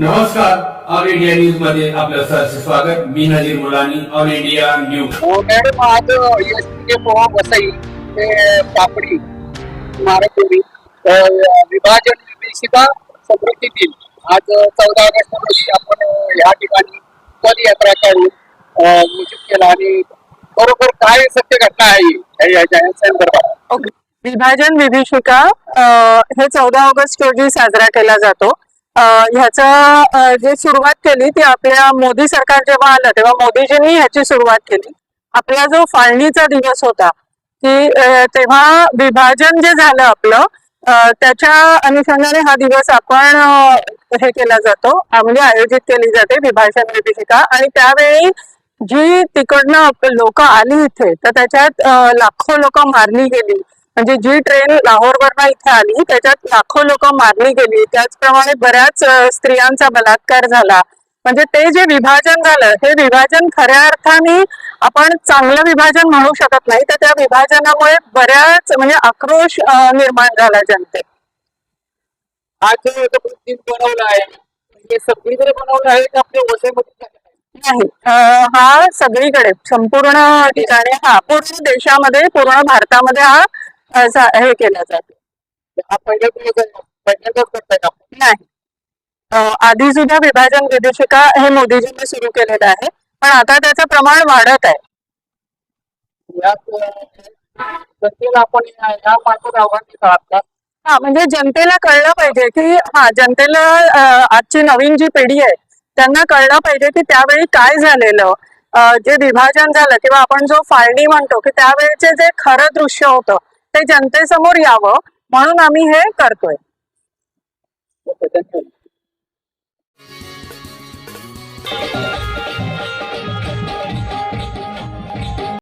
नमस्कार all India न्यूजमध्ये आपलं सहर्ष स्वागत. मी Nazir Mulani all India news madam आज पोहा वसई ते पापडी अ, विभाजन निर्देशिका समृद्धी दिन. आज चौदा ऑगस्ट रोजी आपण या ठिकाणी पदयात्रा काढून घोषित केला आणि बरोबर काय सत्य घटना आहे संदर्भात. ओके. विभाजन विभीषिका हे चौदा ऑगस्ट रोजी साजरा केला जातो. ह्याचा जे सुरुवात केली ती आपल्या मोदी सरकार जेव्हा आलं तेव्हा मोदीजींनी ह्याची सुरुवात केली. आपला जो फाळणीचा दिवस होता की तेव्हा विभाजन जे झालं आपलं त्याच्या अनुषंगाने हा दिवस आपण हे केला जातो म्हणजे आयोजित केली जाते विभाजन विभीषिका आणि त्यावेळी जी तिकडनं लोक आली इथे तर त्याच्यात लाखो लोक मारली गेली. म्हणजे जी ट्रेन लाहोरवरनं इथे आली त्याच्यात लाखो लोक मारली गेली. त्याचप्रमाणे बऱ्याच स्त्रियांचा बलात्कार झाला. म्हणजे ते जे विभाजन झालं हे विभाजन खऱ्या अर्थाने आपण चांगलं विभाजन म्हणू शकत नाही. तर त्या विभाजनामुळे बऱ्याच म्हणजे आक्रोश निर्माण झाला जनतेत. आज जो बनवला आहे हे सगळीकडे बनवलं आहे का आपल्या वसईमध्ये नाही. हा सगळीकडे संपूर्ण ठिकाणी हा पूर्ण देशामध्ये पूर्ण भारतामध्ये हा हे केला जातो. आपण नाही. आधी सुद्धा विभाजन विदेशिका हे मोदीजींनी सुरू केलेलं आहे पण आता त्याचं प्रमाण वाढत आहे. आपण हा म्हणजे जनतेला कळलं पाहिजे की हा जनतेला आजची नवीन जी पिढी आहे त्यांना कळलं पाहिजे की त्यावेळी काय झालेलं. जे विभाजन झालं किंवा आपण जो फाळणी म्हणतो की त्यावेळेचे जे खरं दृश्य होतं ते जनतेसमोर यावं म्हणून आम्ही हे करतोय.